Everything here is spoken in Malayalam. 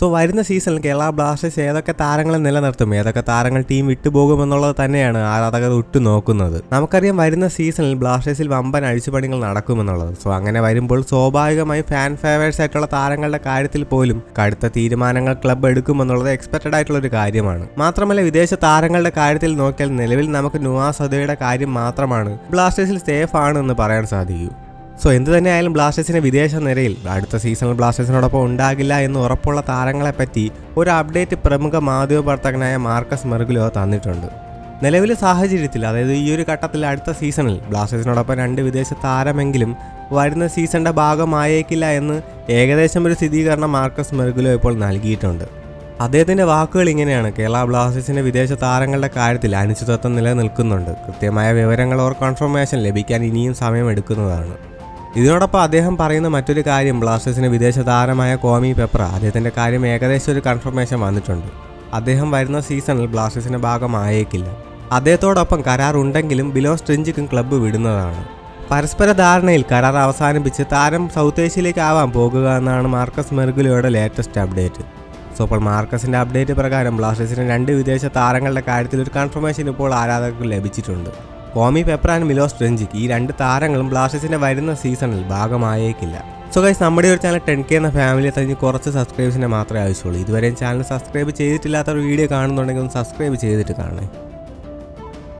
സോ വരുന്ന സീസണിൽ കേരള ബ്ലാസ്റ്റേഴ്സ് ഏതൊക്കെ താരങ്ങളെ നിലനിർത്തും? ഏതൊക്കെ താരങ്ങൾ ടീം വിട്ടുപോകുമെന്നുള്ളത് തന്നെയാണ് ആരാധകർ ഉറ്റുനോക്കുന്നത് നമുക്കറിയാം വരുന്ന സീസണിൽ ബ്ലാസ്റ്റേഴ്സിൽ വമ്പൻ അഴിച്ചുപണികൾ നടക്കുമെന്നുള്ളത്. സോ അങ്ങനെ വരുമ്പോൾ സ്വാഭാവികമായി ഫാൻ ഫേവേഴ്സ് ആയിട്ടുള്ള താരങ്ങളുടെ കാര്യത്തിൽ പോലും കടുത്ത തീരുമാനങ്ങൾ ക്ലബ്ബ് എടുക്കുമെന്നുള്ളത് എക്സ്പെക്റ്റഡ് ആയിട്ടുള്ള ഒരു കാര്യമാണ്. മാത്രമല്ല വിദേശ താരങ്ങളുടെ കാര്യത്തിൽ നോക്കിയാൽ നിലവിൽ നമുക്ക് നുവാ സദയുടെ കാര്യം മാത്രമാണ്. ബ്ലാസ്റ്റേഴ്സിൽ സേഫ് ആണ് എന്ന് പറയാൻ സാധിക്കൂ. സോ എന്ത് തന്നെയായാലും ബ്ലാസ്റ്റേഴ്സിന് വിദേശ നിരയിൽ അടുത്ത സീസണിൽ ബ്ലാസ്റ്റേഴ്സിനോടൊപ്പം ഉണ്ടാകില്ല എന്ന് ഉറപ്പുള്ള താരങ്ങളെപ്പറ്റി ഒരു അപ്ഡേറ്റ് പ്രമുഖ മാധ്യമ പ്രവർത്തകനായ മാർക്കസ് മെർഗുലോ തന്നിട്ടുണ്ട്. നിലവിലെ സാഹചര്യത്തിൽ അതായത് ഈ ഒരു ഘട്ടത്തിൽ അടുത്ത സീസണിൽ ബ്ലാസ്റ്റേഴ്സിനോടൊപ്പം രണ്ട് വിദേശ താരമെങ്കിലും വരുന്ന സീസണിന്റെ ഭാഗമായേക്കില്ല എന്ന് ഏകദേശം ഒരു സ്ഥിരീകരണം മാർക്കസ് മെർഗുലോ ഇപ്പോൾ നൽകിയിട്ടുണ്ട്. അദ്ദേഹത്തിന്റെ വാക്കുകൾ ഇങ്ങനെയാണ്. കേരള ബ്ലാസ്റ്റേഴ്സിന്റെ വിദേശ താരങ്ങളുടെ കാര്യത്തിൽ അനിശ്ചിതത്വം നിലനിൽക്കുന്നുണ്ട്. കൃത്യമായ വിവരങ്ങൾ ഓർ കൺഫർമേഷൻ ലഭിക്കാൻ ഇനിയും സമയമെടുക്കുന്നതാണ്. ഇതിനോടൊപ്പം അദ്ദേഹം പറയുന്ന മറ്റൊരു കാര്യം ബ്ലാസ്റ്റേഴ്സിന് വിദേശ താരമായ കോമി പെപ്ര. അദ്ദേഹത്തിന്റെ കാര്യം ഏകദേശം ഒരു കൺഫർമേഷൻ വന്നിട്ടുണ്ട്. അദ്ദേഹം വരുന്ന സീസണിൽ ബ്ലാസ്റ്റേഴ്സിന്റെ ഭാഗമായേക്കില്ല. അദ്ദേഹത്തോടൊപ്പം കരാർ ഉണ്ടെങ്കിലും ബിലോ സ്ട്രിഞ്ചിക്കും ക്ലബ്ബ് വിടുന്നതാണ്. പരസ്പര ധാരണയിൽ കരാർ അവസാനിപ്പിച്ച് താരം സൗത്ത് ഏഷ്യയിലേക്ക് ആവാൻ പോകുക എന്നാണ് മാർക്കസ് മെർഗുലയുടെ ലേറ്റസ്റ്റ് അപ്ഡേറ്റ് സോ അപ്പോൾ മാർക്കസിന്റെ അപ്ഡേറ്റ് പ്രകാരം ബ്ലാസ്റ്റേഴ്സിന് രണ്ട് വിദേശ താരങ്ങളുടെ കാര്യത്തിൽ ഒരു കൺഫർമേഷൻ ഇപ്പോൾ ആരാധകർക്ക് ലഭിച്ചിട്ടുണ്ട്. കോമി ആൻഡ് മിലോസ് ട്രെഞ്ചിക്ക് ഈ രണ്ട് താരങ്ങളും ബ്ലാസ്റ്റേഴ്സിന്റെ വരുന്ന സീസണിൽ ഭാഗമായേക്കില്ല. സോ ഗൈസ് നമ്മുടെ ഒരു ചാനൽ ടെൻ കെ എന്ന ഫാമിലിയെ തന്നെ കുറച്ച് സബ്സ്ക്രൈബേഴ്സിനെ മാത്രമേ ആവശ്യമുള്ളൂ. ഇതുവരെയും ചാനൽ സബ്സ്ക്രൈബ് ചെയ്തിട്ടില്ലാത്ത ഒരു വീഡിയോ കാണുന്നുണ്ടെങ്കിൽ ഒന്ന് സബ്സ്ക്രൈബ് ചെയ്തിട്ട് കാണണേ.